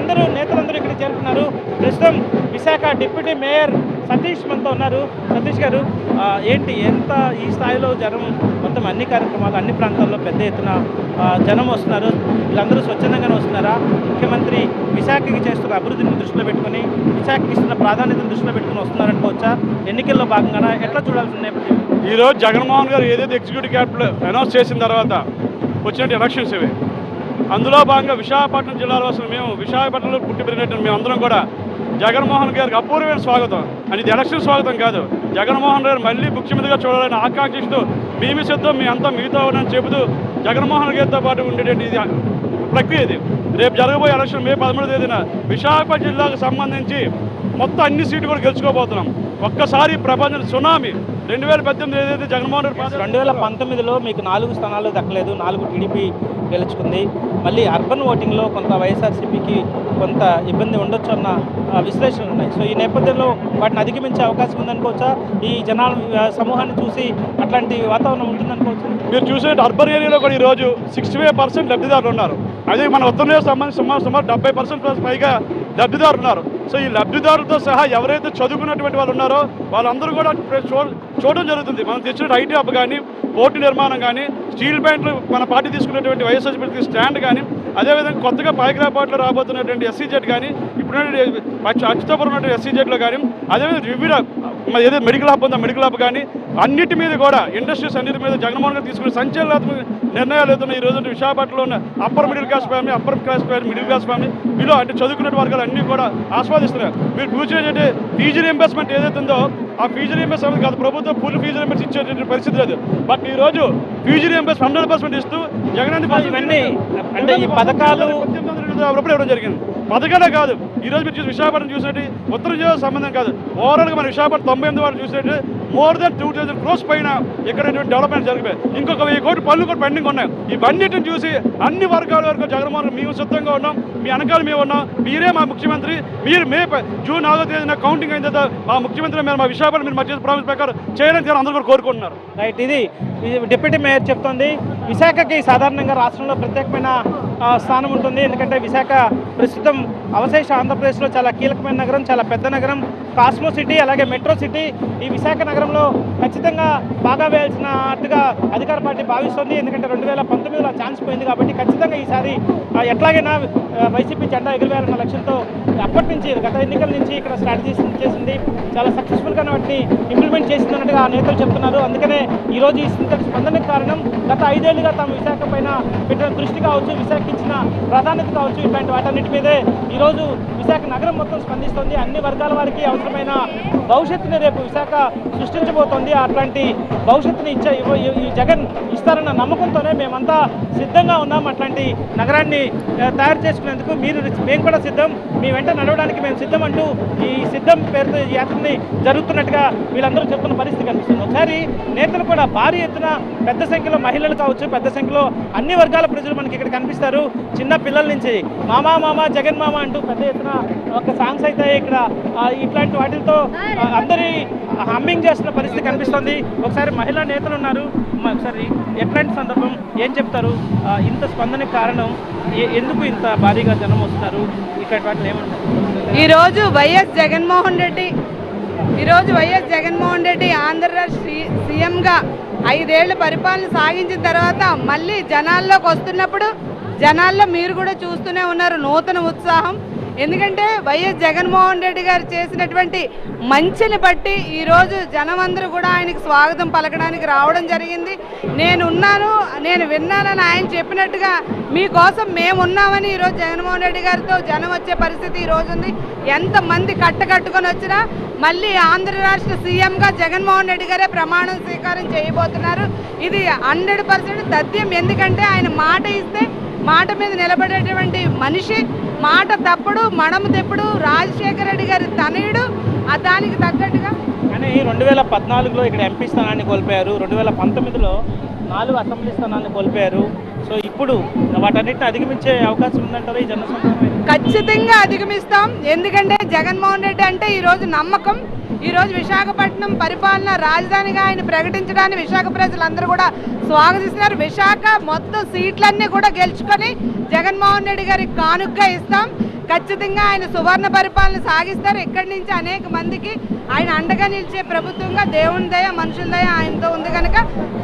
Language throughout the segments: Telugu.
అందరూ నేతలందరూ ఇక్కడ చేరుకున్నారు. ప్రస్తుతం విశాఖ డిప్యూటీ మేయర్ సతీష్ మనతో ఉన్నారు. సతీష్ గారు ఏంటి ఎంత ఈ స్థాయిలో జనం మొత్తం అన్ని కార్యక్రమాలు అన్ని ప్రాంతాల్లో పెద్ద ఎత్తున జనం వస్తున్నారు? వీళ్ళందరూ స్వచ్ఛందంగానే వస్తున్నారా? ముఖ్యమంత్రి విశాఖకి చేస్తున్న అభివృద్ధిని దృష్టిలో పెట్టుకుని విశాఖకి ఇస్తున్న ప్రాధాన్యతను దృష్టిలో పెట్టుకుని వస్తున్నారనుకోవచ్చా ఎన్నికల్లో భాగంగా ఎట్లా చూడాల్సిన నేపథ్యం ఈ రోజు జగన్మోహన్ గారు ఏదైతే ఎగ్జిక్యూటివ్ క్యాబినెట్ అనౌన్స్ చేసిన తర్వాత వచ్చినట్టు ఎలక్షన్స్ ఇవి. అందులో భాగంగా విశాఖపట్నం జిల్లాలో అసలు మేము విశాఖపట్నంలో పుట్టి పెరిగినట్టు మేము అందరం కూడా జగన్మోహన్ గారికి అపూర్వమైన స్వాగతం. అని ఇది ఎలక్షన్ స్వాగతం కాదు. జగన్మోహన్ గారు మళ్ళీ ముఖ్యమంత్రిగా చూడాలని ఆకాంక్షిస్తూ మేము సిద్ధం మీ అంతా మిగతా ఉన్నారని చెబుతూ జగన్మోహన్ గారితో పాటు ఉండేటువంటి ఇది ప్రక్రియ ఇది. రేపు జరగబోయే ఎలక్షన్ మే పదమూడు తేదీన విశాఖపట్నం జిల్లాకు సంబంధించి మొత్తం అన్ని సీట్లు కూడా గెలుచుకోబోతున్నాం. ఒక్కసారి ప్రపంచం సునామీ రెండు వేల పద్దెనిమిది ఏదైతే జగన్మోహన్ రెడ్డి రెండు వేల పంతొమ్మిదిలో మీకు నాలుగు స్థానాలు దక్కలేదు నాలుగు టీడీపీ గెలుచుకుంది. మళ్ళీ అర్బన్ ఓటింగ్లో కొంత వైఎస్ఆర్సీపీకి కొంత ఇబ్బంది ఉండొచ్చు అన్న విశ్లేషణలు ఉన్నాయి. సో ఈ నేపథ్యంలో వాటిని అధిగమించే అవకాశం ఉందనుకోవచ్చా? ఈ జనాల సమూహాన్ని చూసి అట్లాంటి వాతావరణం ఉంటుందనుకోవచ్చు? మీరు చూసినట్టు అర్బన్ ఏరియాలో కూడా ఈరోజు సిక్స్టీ ఫైవ్ పర్సెంట్ లబ్ధిదారులు ఉన్నారు. అదే మన ఉత్తరప్రదేశ్ సంబంధించి సుమారు సుమారు డెబ్బై పర్సెంట్ పైగా లబ్ధిదారులు ఉన్నారు. సో ఈ లబ్ధిదారులతో సహా ఎవరైతే చదువుకున్నటువంటి వాళ్ళు ఉన్నారో వాళ్ళందరూ కూడా చూ- చూడడం జరుగుతుంది. మనం తెచ్చిన ఐటీ హబ్ కానీ పోర్టు నిర్మాణం కానీ స్టీల్ ప్యాంట్లు మన పార్టీ తీసుకున్నటువంటి వైఎస్ఆర్సీపీ స్టాండ్ కానీ అదేవిధంగా కొత్తగా పాయకరాబాట్లో రాబోతున్నటువంటి ఎస్సీజెడ్ కానీ ఇప్పుడు అచ్యుతాపురం ఉన్నటువంటి ఎస్సీజెడ్లో కానీ అదేవిధంగా వివిధ మన ఏదైతే మెడికల్ హబ్ ఉందో మెడికల్ హబ్ కానీ అన్నిటి మీద కూడా ఇండస్ట్రీస్ అన్నిటి మీద జగన్మోహన్ గారు తీసుకున్న సంచలనాత్మక నిర్ణయాలు అవుతున్నాయి ఈ రోజు విశాఖపట్నంలో ఉన్న upper middle class family upper class family middle class family వీళ్ళు అంటే చదువుకున్న వర్గాలు అన్నీ కూడా ఆస్వాదిస్తున్నారు. మీరు ఫ్యూచర్ ఏంటంటే ఫీజు రీఎంబర్స్మెంట్ ఏదైతే ఉందో ఆ ఫీజు రీఎంబర్స్మెంట్ కాదు ప్రభుత్వం ఫుల్ ఫీజు రీఎంబర్స్ ఇచ్చేటువంటి పరిస్థితి లేదు. బట్ ఈ రోజు ఫీజు రీఎంబర్స్ హండ్రెడ్ పర్సెంట్ ఇస్తూ జగన్ అంటే ఈ పథకాలు రూపాయలు ఇవ్వడం జరిగింది. పథకాలే కాదు ఈ రోజు మీరు చూసి విశాఖపట్నం చూసినట్టు ఉత్తర జిల్లా సంబంధం కాదు. ఓవరాల్గా మన విశాఖపట్నం తొంభై ఎనిమిది వాళ్ళు చూసినట్టు more than two thousand crores పైన ఇక్కడ డెవలప్మెంట్ జరిగిపోయి. ఇంకొక వెయ్యి కోటి పనులు కూడా పెండింగ్ ఉన్నాయి. ఇవన్నిటిని చూసి అన్ని వర్గాల వరకు జగన్మోహన్ మేము సిద్ధంగా ఉన్నాం మీ వెనకాల మేము ఉన్నాం మీరే మా ముఖ్యమంత్రి మీరు మే జూన్ నాలుగో తేదీన కౌంటింగ్ అయిన తర్వాత మా ముఖ్యమంత్రి మీరు మా విషయాలు మీరు మా చేసిన ప్రామిస్ ప్రకారం చేయాలని అందరూ కూడా కోరుకుంటున్నారు. రైట్ ఇది డిప్యూటీ మేయర్ చెప్తోంది విశాఖకి సాధారణంగా రాష్ట్రంలో ప్రత్యేకమైన స్థానం ఉంటుంది. ఎందుకంటే విశాఖ ప్రస్తుతం అవశేష ఆంధ్రప్రదేశ్లో చాలా కీలకమైన నగరం చాలా పెద్ద నగరం కాస్మో సిటీ అలాగే మెట్రో సిటీ ఈ విశాఖ నగరంలో ఖచ్చితంగా బాగా వేయాల్సినట్టుగా అధికార పార్టీ భావిస్తోంది. ఎందుకంటే రెండు వేల పంతొమ్మిదిలో ఛాన్స్ పోయింది కాబట్టి ఖచ్చితంగా ఈసారి ఎట్లాగైనా వైసీపీ జెండా ఎగురవేయాలన్న లక్ష్యంతో అప్పటి నుంచి గత ఎన్నికల నుంచి ఇక్కడ స్ట్రాటజీస్ చేసింది. చాలా సక్సెస్ఫుల్గా వాటిని ఇంప్లిమెంట్ చేసిందన్నట్టుగా ఆ నేతలు చెప్తున్నారు. అందుకనే ఈరోజు ఈ ఇంతటి స్పందనకు కారణం గత ఐదేళ్ళుగా తాము విశాఖ పైన పెట్టిన దృష్టి కావచ్చు విశాఖ ఇచ్చిన ప్రాధాన్యత కావచ్చు ఇట్లాంటి వాటన్నిటి మీదే. ఈరోజు విశాఖ నగరం మొత్తం స్పందిస్తోంది. అన్ని వర్గాల వారికి అవసరమైన భవిష్యత్తుని రేపు విశాఖ సృష్టించబోతోంది. అట్లాంటి భవిష్యత్తుని ఇచ్చే ఈ- జగన్ ఇస్తారన్న నమ్మకంతోనే మేమంతా సిద్ధంగా ఉన్నాం. అట్లాంటి నగరాన్ని తయారు చేసుకునేందుకు మీరు మేము కూడా సిద్ధం. మీ వెంట నడవడానికి మేము సిద్ధం అంటూ ఈ సిద్ధం పేరుతో ఈ యాత్రని జరుగుతున్నట్టుగా వీళ్ళందరూ చెప్తున్న పరిస్థితి కనిపిస్తుంది. ఒకసారి నేతలు కూడా భారీ ఎత్తున పెద్ద సంఖ్యలో మహిళలు కావచ్చు పెద్ద సంఖ్యలో అన్ని వర్గాల ప్రజలు మనకి ఇక్కడ కనిపిస్తారు చిన్న పిల్లల నుంచి. మామా మామ జగన్ మామ అంటూ పెద్ద ఎత్తున ఒక సాంగ్స్ అయితే ఇక్కడ ఇట్లాంటి వాటితో అందరి హమ్మింగ్ చేస్తున్న పరిస్థితి కనిపిస్తుంది. ఒకసారి మహిళా నేతలు ఉన్నారు. ఒకసారి ఎట్లాంటి సందర్భం? ఏం చెప్తారు? ఇంత స్పందన కారణం? ఎందుకు ఇంత భారీగా జనం వస్తున్నారు ఇట్లాంటి వాటిని ఏమంటారు? ఈరోజు వైఎస్ జగన్మోహన్ రెడ్డి ఈరోజు వైఎస్ జగన్మోహన్ రెడ్డి ఆంధ్రప్రదేశ్ సీఎంగా ఐదేళ్ళ పరిపాలన సాగించిన తర్వాత మళ్ళీ జనాల్లోకి వస్తున్నప్పుడు జనాల్లో మీరు కూడా చూస్తూనే ఉన్నారు నూతన ఉత్సాహం. ఎందుకంటే వైఎస్ జగన్మోహన్ రెడ్డి గారు చేసినటువంటి మంచిని బట్టి ఈరోజు జనమందరూ కూడా ఆయనకి స్వాగతం పలకడానికి రావడం జరిగింది. నేను ఉన్నాను నేను విన్నానని ఆయన చెప్పినట్టుగా మీకోసం మేము ఉన్నామని ఈరోజు జగన్మోహన్ రెడ్డి గారితో జనం వచ్చే పరిస్థితి ఈరోజు ఉంది. ఎంతమంది కట్టకట్టుకొని వచ్చినా మళ్ళీ ఆంధ్ర రాష్ట్ర సీఎంగా జగన్మోహన్ రెడ్డి గారే ప్రమాణం స్వీకారం చేయబోతున్నారు. ఇది హండ్రెడ్ పర్సెంట్ తథ్యం. ఎందుకంటే ఆయన మాట ఇస్తే మాట మీద నిలబడేటువంటి మనిషి మాట తప్పుడు మడమ తెప్పుడు రాజశేఖర రెడ్డి గారి తనయుడు దానికి తగ్గట్టుగా. కానీ రెండు వేల పద్నాలుగులో ఇక్కడ ఎంపీ స్థానాన్ని కోల్పోయారు. రెండు వేల పంతొమ్మిదిలో నాలుగు అసెంబ్లీ స్థానాన్ని కోల్పోయారు. సో ఇప్పుడు వాటన్నిటిని అధిగమించే అవకాశం ఉందంటారు ఈ జనసంఖ్య ఖచ్చితంగా అధిగమిస్తాం. ఎందుకంటే జగన్మోహన్ రెడ్డి అంటే ఈరోజు నమ్మకం. ఈరోజు విశాఖపట్నం పరిపాలన రాజధానిగా ఆయన ప్రకటించడాన్ని విశాఖ ప్రజలందరూ కూడా స్వాగతిస్తున్నారు. విశాఖ మొత్తం సీట్లన్నీ కూడా గెలుచుకొని జగన్మోహన్ రెడ్డి గారికి కానుకగా ఇస్తాం. ఖచ్చితంగా ఆయన సువర్ణ పరిపాలన సాగిస్తారు. ఇక్కడి నుంచి అనేక మందికి ఆయన అండగా నిలిచే ప్రభుత్వంగా దేవుని దయ మనుషుల దయ ఆయనతో ఉంది కనుక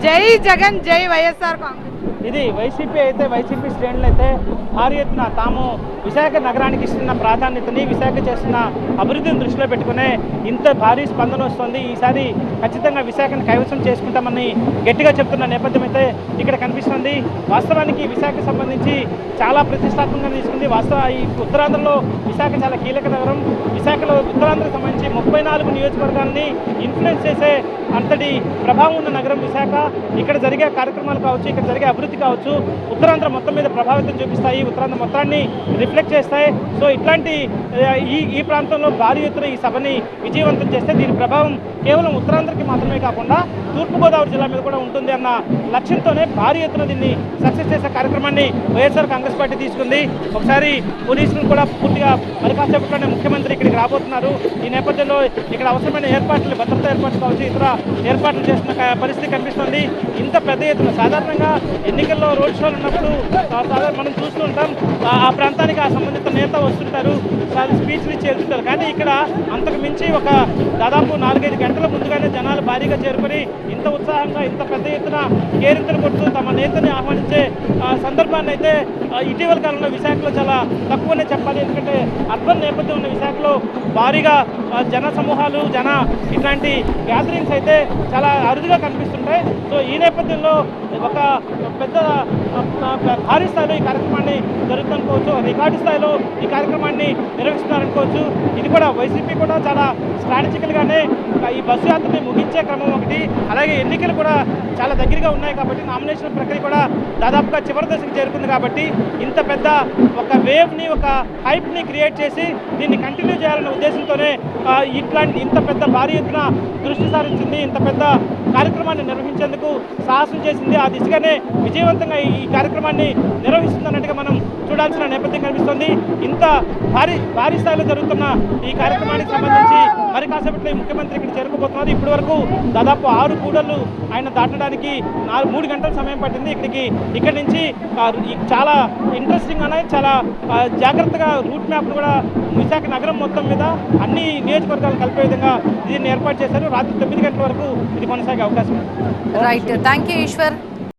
జై జగన్ జై వైఎస్ఆర్ కాంగ్రెస్. ఇది వైసీపీ అయితే వైసీపీ శ్రేణులు అయితే భారీ ఎత్తున తాము విశాఖ నగరానికి ఇస్తున్న ప్రాధాన్యతని విశాఖ చేస్తున్న అభివృద్ధిని దృష్టిలో పెట్టుకునే ఇంత భారీ స్పందన వస్తుంది. ఈసారి ఖచ్చితంగా విశాఖను కైవసం చేసుకుంటామని గట్టిగా చెప్తున్న నేపథ్యం అయితే ఇక్కడ కనిపిస్తుంది. వాస్తవానికి విశాఖ సంబంధించి చాలా ప్రతిష్టాత్మకంగా తీసుకుంది వాస్తవ ఈ ఉత్తరాంధ్రలో విశాఖ చాలా కీలక నగరం. విశాఖలో ఉత్తరాంధ్రకు సంబంధించి ముప్పై నాలుగు నియోజకవర్గాలని ఇన్ఫ్లుయెన్స్ చేసే అంతటి ప్రభావం ఉన్న నగరం విశాఖ. ఇక్కడ జరిగే కార్యక్రమాలు కావచ్చు ఇక్కడ జరిగే అభివృద్ధి కావచ్చు ఉత్తరాంధ్ర మొత్తం మీద ప్రభావితం చూపిస్తాయి ఉత్తరాంధ్ర మొత్తాన్ని రిఫ్లెక్ట్ చేస్తాయి. సో ఇట్లాంటి ఈ ఈ ప్రాంతంలో భారీ ఎత్తున ఈ సభని విజయవంతం చేస్తే దీని ప్రభావం కేవలం ఉత్తరాంధ్రకి మాత్రమే కాకుండా తూర్పుగోదావరి జిల్లా మీద కూడా ఉంటుంది అన్న లక్ష్యంతోనే భారీ ఎత్తున దీన్ని సక్సెస్ చేసే కార్యక్రమాన్ని వైఎస్ఆర్ కాంగ్రెస్ పార్టీ తీసుకుంది. ఒకసారి పోలీసులు కూడా పూర్తిగా మరి కాసేపట్లోనే ముఖ్యమంత్రి ఇక్కడికి రాబోతున్నారు. ఈ నేపథ్యంలో ఇక్కడ అవసరమైన ఏర్పాట్లు భద్రతా ఏర్పాట్లు కావచ్చు ఇతర ఏర్పాట్లు చేస్తున్న పరిస్థితి కనిపిస్తుంది. ఇంత పెద్ద ఎత్తున సాధారణంగా ఎన్నికల్లో రోడ్ షోలు ఉన్నప్పుడు సాధారణ మనం చూస్తూ ఉంటాం. ఆ ఆ ప్రాంతానికి ఆ సంబంధిత నేత వస్తుంటారు. వాళ్ళు స్పీచ్లు ఇచ్చి వెళ్తుంటారు కానీ ఇక్కడ అంతకు మించి ఒక దాదాపు నాలుగైదు గంటల ముందుగానే జనాలు భారీగా చేరుకుని ఇంత ఉత్సాహంగా ఇంత పెద్ద ఎత్తున కేరింతలు కొడుతూ తమ నేతని ఆహ్వానించే సందర్భాన్ని అయితే ఇటీవల కాలంలో విశాఖలో చాలా తక్కువనే చెప్పాలి. ఎందుకంటే అర్బన్ నేపథ్యం ఉన్న విశాఖలో భారీగా జన సమూహాలు జన ఇట్లాంటి గ్యాదరింగ్స్ అయితే చాలా అరుదుగా కనిపిస్తుంటాయి. సో ఈ నేపథ్యంలో ఒక పెద్ద భారీ స్థాయిలో ఈ కార్యక్రమాన్ని జరుగుతుందనుకోవచ్చు. రికార్డు స్థాయిలో ఈ కార్యక్రమాన్ని నిర్వహిస్తున్నారనుకోవచ్చు. ఇది కూడా వైసీపీ కూడా చాలా స్ట్రాటజికల్గానే ఈ బస్సు యాత్రని ముగించే క్రమం ఒకటి. అలాగే ఎన్నికలు కూడా చాలా దగ్గరగా ఉన్నాయి కాబట్టి నామినేషన్ ప్రక్రియ కూడా దాదాపుగా చివరి దశకు చేరుకుంది కాబట్టి ఇంత పెద్ద ఒక వేవ్ని ఒక హైప్ని క్రియేట్ చేసి దీన్ని కంటిన్యూ చేయాలనే ఉద్దేశంతోనే ఆ, ఇట్లాంటి ఇంత పెద్ద భారీ ఎత్తున దృష్టి సారించింది ఇంత పెద్ద కార్యక్రమాన్ని నిర్వహించేందుకు సాహసం చేసింది ఆ దిశగానే విజయవంతంగా ఈ కార్యక్రమాన్ని నిర్వహిస్తుందన్నట్టుగా మనం చూడాల్సిన నేపథ్యం కనిపిస్తుంది. ఇంత భారీ భారీ స్థాయిలో జరుగుతున్న ఈ కార్యక్రమానికి సంబంధించి మరి కాసేపట్లో ఈ ముఖ్యమంత్రి ఇక్కడ చేరుకోబోతున్నారు. ఇప్పటి వరకు దాదాపు ఆరు కూడళ్ళు ఆయన దాటడానికి నాలుగు మూడు గంటల సమయం పట్టింది ఇక్కడికి. ఇక్కడి నుంచి చాలా ఇంట్రెస్టింగ్ అనేది చాలా జాగ్రత్తగా రూట్ మ్యాప్ను కూడా విశాఖ నగరం మొత్తం మీద అన్ని నియోజకవర్గాలు కలిపే విధంగా దీన్ని ఏర్పాటు చేశారు. రాత్రి తొమ్మిది గంటల వరకు ఇది కొనసాగింది అవకాశం ఉంది రైట్ థ్యాంక్ యూ ఈశ్వర్